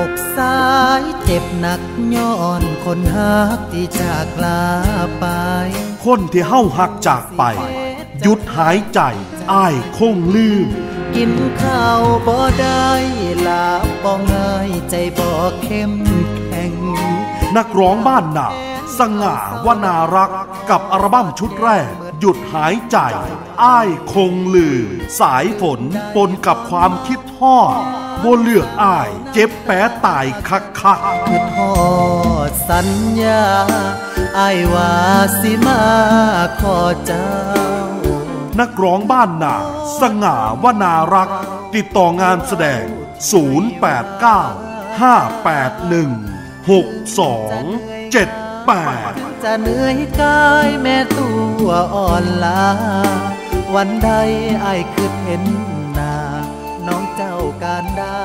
อกซ้ายเจ็บหนักย้อนคนหักที่จากลาไป คนที่เฮาหักจากไป หยุดหายใจอ้ายคงลืม กินข้าวบ่ได้ลาบบ่ง่ายใจบ่เข้มแข็ง นักร้องบ้านนาสง่าวนารักกับอัลบั้มชุดแรก หยุดหายใจ อ้ายคงลืมสายฝนปนกับความคิดทอดบนเลือกอ้ายเจ็บแปะตายคักคักคือทอดสัญญาอายว่าสิมาขอเจ้า นักร้องบ้านนาสง่าวนารัก ติดต่องานแสดง 089 581 6278จะเหนื่อยกายแม่ตั วอ่อนลา วันใดไอ้คือเห็นหน้าน้องเจ้าการดา